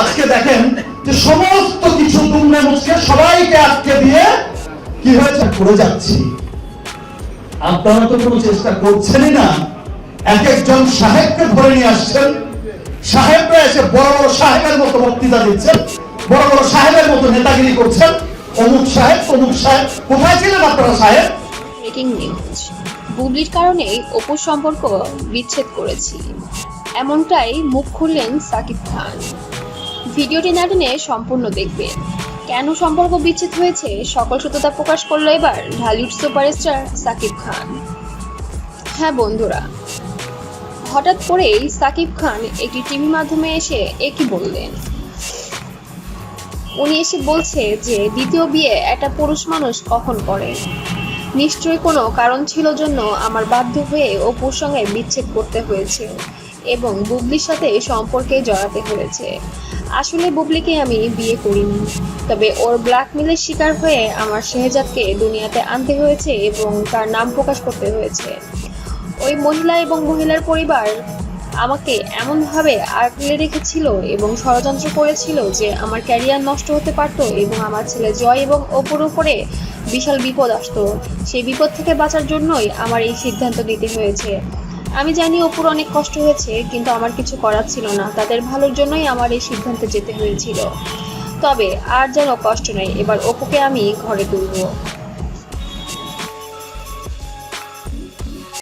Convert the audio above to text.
আজকে দেখেন যে সমস্ত কিছু দুমড়ে মুচকে সবাইকে আটকে দিয়ে কি হয়েছে? করে যাচ্ছি। আপনারা তো কোনো চেষ্টা করছেনই না। এক একজন সাহেবকে ধরে নিয়ে আসছেন। সাহেবরা এসে বড় বড় সাহেবের মতো বক্তৃতা দিচ্ছেন, বড় বড় সাহেবের মতো নেতাগিরি করছেন। অমুক সাহেব অমুক সাহেব, কোথায় ছিলেন আপনারা, সাহেব? বুবলির কারণেই অপুর সম্পর্ক বিচ্ছেদ করেছি। এমনটাই মুখ খুললেন সাকিব খান। ভিডিওটি না টেনে সম্পূর্ণ দেখবে। কেন সম্পর্ক বিচ্ছেদ হয়েছে? সকল সত্যতা প্রকাশ করল এবার ঢালিউড সুপারস্টার সাকিব খান। হ্যাঁ বন্ধুরা। হঠাৎ করেই সাকিব খান একটি টিভি মাধ্যমে এসে একই বললেন। উনি এসে বলছে যে, দ্বিতীয় বিয়ে একটা পুরুষ মানুষ কখন করে? নিশ্চয়ই কোনো কারণ ছিল জন্য আমার বাধ্য হয়ে অপুর সঙ্গে বিচ্ছেদ করতে হয়েছে। এবং বুবলির সাথে সম্পর্কে জড়াতে হয়েছে। আসলে বুবলিকে আমি বিয়ে করিনি, তবে ওর ব্ল্যাকমেলের শিকার হয়ে আমার শেহজাদকে দুনিয়াতে আনতে হয়েছে এবং তার নাম প্রকাশ করতে হয়েছে। ওই মহিলা এবং মহিলার পরিবার আমাকে এমনভাবে আঁকলে রেখেছিল এবং ষড়যন্ত্র করেছিল যে আমার ক্যারিয়ার নষ্ট হতে পারত এবং আমার ছেলে জয় এবং ওপর উপরে বিশাল বিপদ আসতো। সেই বিপদ থেকে বাঁচার জন্যই আমার এই সিদ্ধান্ত নিতে হয়েছে। আমি জানি অপুর অনেক কষ্ট হয়েছে, কিন্তু আমার কিছু করার ছিল না। তাদের ভালোর জন্যই আমার এই সিদ্ধান্তে যেতে হয়েছিল। তবে আর যেন কষ্ট নেই, এবার অপুকে আমি ঘরে তুলবো।